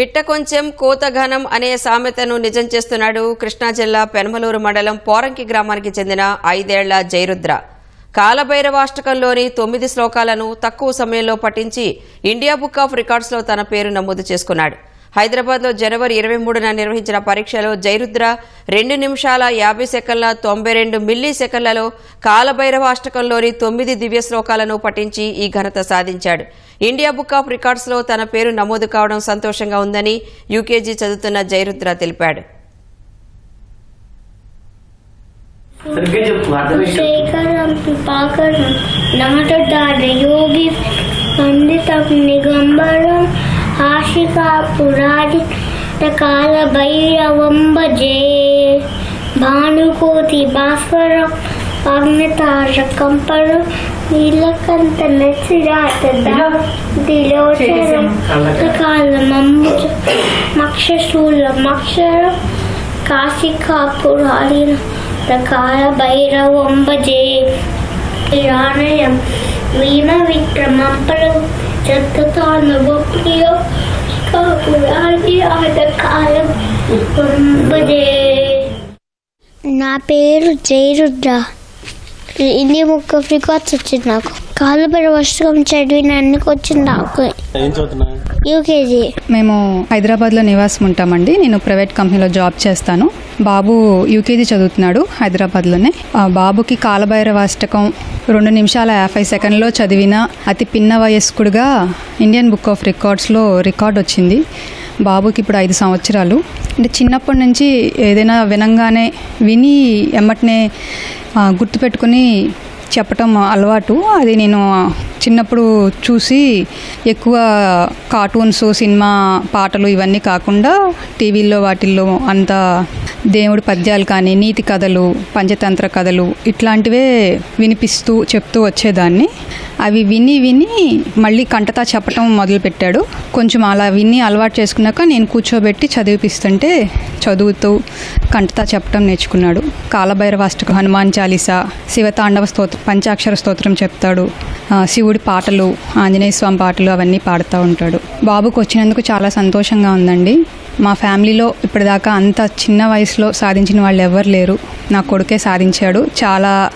పిట్ట కొంచెం కోత ఘనం అనే సామెతను నిజం చేస్తున్నాడు కృష్ణా జిల్లా పెనమలూరు మండలం పోరంకి గ్రామానికి చెందిన ఐదేళ్ళ జయరుద్ర. కాలభైరవాష్టకంలోని తొమ్మిది శ్లోకాలను తక్కువ సమయంలో పఠించి ఇండియా బుక్ ఆఫ్ రికార్డ్స్లో తన పేరు నమోదు చేసుకున్నాడు. హైదరాబాద్లో జనవరి ఇరవై మూడున నిర్వహించిన పరీక్షలో జైరుద్ర రెండు నిమిషాల యాభై సెకండ్ల తొంభై రెండు మిల్లీ సెకండ్లలో కాలభైరవాష్టకంలోని తొమ్మిది దివ్య శ్లోకాలను పఠించి ఈ ఘనత సాధించాడు. ఇండియా బుక్ ఆఫ్ రికార్డ్స్లో తన పేరు నమోదు కావడం సంతోషంగా ఉందని యూకేజీ చదువుతున్న జైరుద్ర తెలిపాడు. పండితం నిగంబరం ఆశికా పురాడి కాల భైరవంబజే భానుకోతి భాస్వరం అగ్నితార కంపరం నీలకంత నసిరాట దిలోచరం కాలమంబుజ మక్షశూలం మక్షరం కాశికాపురాడిన ప్రకార భైరవంబజే రాణయం వీణ విక్రమంపలు చతుతాను గోప్రియో నా పేరు జైరుద్ర ఇండియా ముక్క ఫ్రీ వచ్చింది నాకు. కాలుబడి పుస్తకం చదివినందుకు వచ్చింది నాకు. ఏం యూకేజీ. మేము హైదరాబాద్లో నివాసం ఉంటామండి. నేను ప్రైవేట్ కంపెనీలో జాబ్ చేస్తాను. బాబు యూకేజీ చదువుతున్నాడు హైదరాబాద్లోనే. ఆ బాబుకి కాలభైరవాష్టకం రెండు నిమిషాల యాభై సెకండ్లో చదివిన అతి పిన్న వయస్కుడుగా ఇండియన్ బుక్ ఆఫ్ రికార్డ్స్లో రికార్డ్ వచ్చింది. బాబుకి ఇప్పుడు ఐదు సంవత్సరాలు. అంటే చిన్నప్పటి నుంచి ఏదైనా వినంగానే విని ఎమ్మటనే గుర్తుపెట్టుకుని చెప్పటం అలవాటు. అది నేను చిన్నప్పుడు చూసి ఎక్కువ కార్టూన్స్ సినిమా పాటలు ఇవన్నీ కాకుండా టీవీల్లో వాటిల్లో అంత దేవుడి పద్యాలు కానీ నీతి కథలు పంచతంత్ర కథలు ఇట్లాంటివే వినిపిస్తూ చెప్తూ వచ్చేదాన్ని. అవి విని విని మళ్ళీ కంటతా చెప్పటం మొదలుపెట్టాడు. కొంచెం అలా విని అలవాటు చేసుకున్నాక నేను కూర్చోబెట్టి చదివిపిస్తుంటే చదువుతూ కంటతా చెప్పటం నేర్చుకున్నాడు. కాలభైరవాష్టకు హనుమాన్ చాలీసా శివతాండవ స్తోత్ర పంచాక్షర స్తోత్రం చెప్తాడు. శివుడి పాటలు ఆంజనేయ స్వామి పాటలు అవన్నీ పాడుతూ ఉంటాడు. బాబుకు వచ్చినందుకు చాలా సంతోషంగా ఉందండి. మా ఫ్యామిలీలో ఇప్పటిదాకా అంత చిన్న వయసులో సాధించిన వాళ్ళు ఎవరు లేరు. నా కొడుకే సాధించాడు. చాలా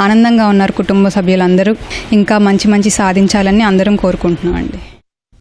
ఆనందంగా ఉన్నారు కుటుంబ సభ్యులందరూ. ఇంకా మంచి మంచి సాధించాలని అందరం కోరుకుంటున్నాం అండి